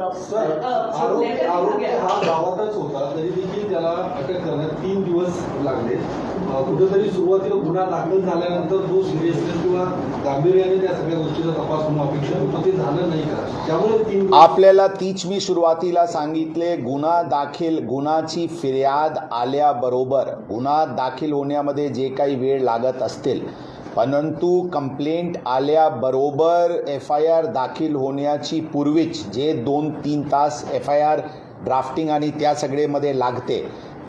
आरोप letter आरोप वगैरे. हा गावातच होता. तरी देखील त्याला अटक करण्यात तीन दिवस लागले. कुठेतरी सुरुवातीला गुन्हा दाखल झाल्यानंतर जो सिरियसनेस किंवा गांभीर्याने त्या सगळ्या गोष्टीचा तपास होणं अपेक्षित होतं ते झालं नाही का? त्यामुळे तीन आपल्याला तीच मी सुरुवातीला सांगितले गुन्हा दाखल गुन्हाची फिर्याद आल्याबरोबर गुन्हा दाखल होण्यामध्ये जे काही वेळ लागत असतील परंतु कंप्लेंट आल्याबरोबर एफ आय आर दाखल होण्याची पूर्वीच जे दोन तीन तास एफ आय आर ड्राफ्टिंग आणि त्या सगळेमध्ये लागते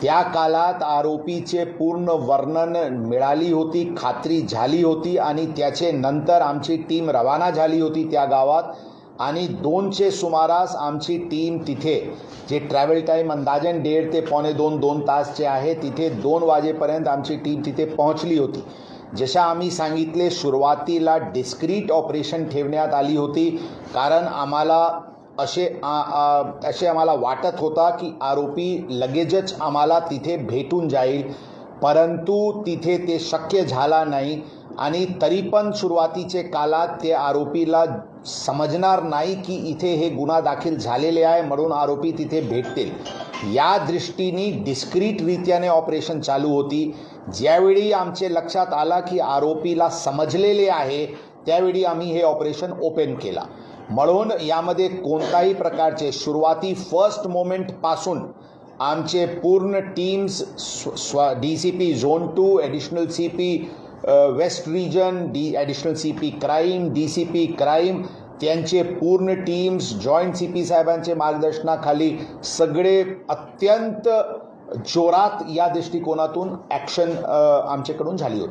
त्या काळात आरोपीचे पूर्ण वर्णन मिळाली होती खात्री झाली होती आणि त्याचे नंतर आमची टीम रवाना झाली होती त्या गावात आणि दोनचे सुमारास आमची टीम तिथे जे ट्रॅव्हल टाईम अंदाजन दीड ते पावणे दोन दोन तासचे आहे तिथे दोन वाजेपर्यंत आमची टीम तिथे पोहोचली होती. जशा आम्ही सांगितले सुरुवातीला डिस्क्रीट ऑपरेशन ठेवण्यात आली होती कारण आम्हाला असे असे आम्हाला वाटत होता की आरोपी लगेचच आम्हाला तिथे भेटून जाईल. परंतु तिथे ते शक्य झाला नाही आणि तरी पण सुरुवातीचे काळात ते आरोपीला समजणार नाही की इथे हे गुन्हा दाखल झालेले आहे म्हणून आरोपी तिथे भेटतील. या दृष्टीने डिस्क्रीटरित्याने ऑपरेशन चालू होती. ज्यावेळी आमचे लक्षात आला की आरोपीला समजलेले आहे त्यावेळी आम्ही हे ऑपरेशन ओपन केला. म्हणून यामध्ये कोणताही प्रकारचे सुरुवाती फर्स्ट मोमेंटपासून आमचे पूर्ण टीम्स स्व स्व D C P zone two additional C P west region D additional C P crime D C P crime त्यांचे पूर्ण टीम्स जॉईंट सी पी साहेबांचे मार्गदर्शनाखाली सगळे अत्यंत जोरात या दृष्टिकोनातून ॲक्शन आमच्याकडून झाली होती.